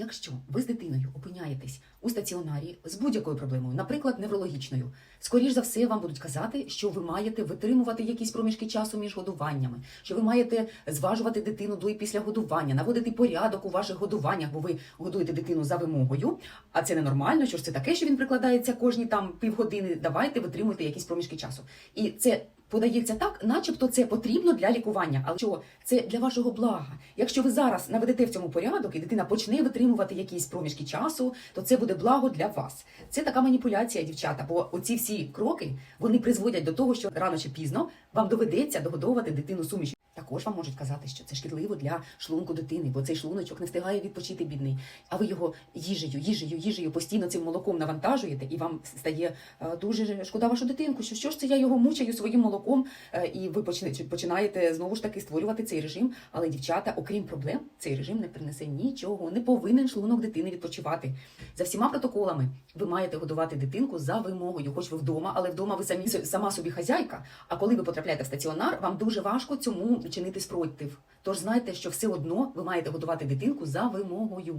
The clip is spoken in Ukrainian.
Якщо ви з дитиною опиняєтесь у стаціонарі з будь-якою проблемою, наприклад, неврологічною, скоріш за все вам будуть казати, що ви маєте витримувати якісь проміжки часу між годуваннями, що ви маєте зважувати дитину до і після годування, наводити порядок у ваших годуваннях, бо ви годуєте дитину за вимогою. А це ненормально. Що ж це таке, що він прикладається кожні там півгодини. Давайте витримуйте якісь проміжки часу. І це подається так, начебто це потрібно для лікування, але що це для вашого блага. Якщо ви зараз наведете в цьому порядок і дитина почне витримувати якісь проміжки часу, то це буде благо для вас. Це така маніпуляція, дівчата. Бо оці всі кроки вони призводять до того, що рано чи пізно вам доведеться догодовувати дитину сумішю. Також вам можуть казати, що це шкідливо для шлунку дитини, бо цей шлуночок не встигає відпочити бідний. А ви його їжею, їжею, їжею постійно цим молоком навантажуєте, і вам стає е, дуже шкода вашу дитинку. Що що ж це я його мучаю своїм молоком, Е, і ви починаєте знову ж таки створювати цей режим. Але дівчата, окрім проблем, цей режим не принесе нічого. Не повинен шлунок дитини відпочивати. За всіма протоколами ви маєте годувати дитинку за вимогою, хоч ви вдома, але вдома ви самі сама собі хазяйка. А коли ви потрапляєте в стаціонар, вам дуже важко цьому чинити спротив. Тож знайте, що все одно ви маєте годувати дитинку за вимогою.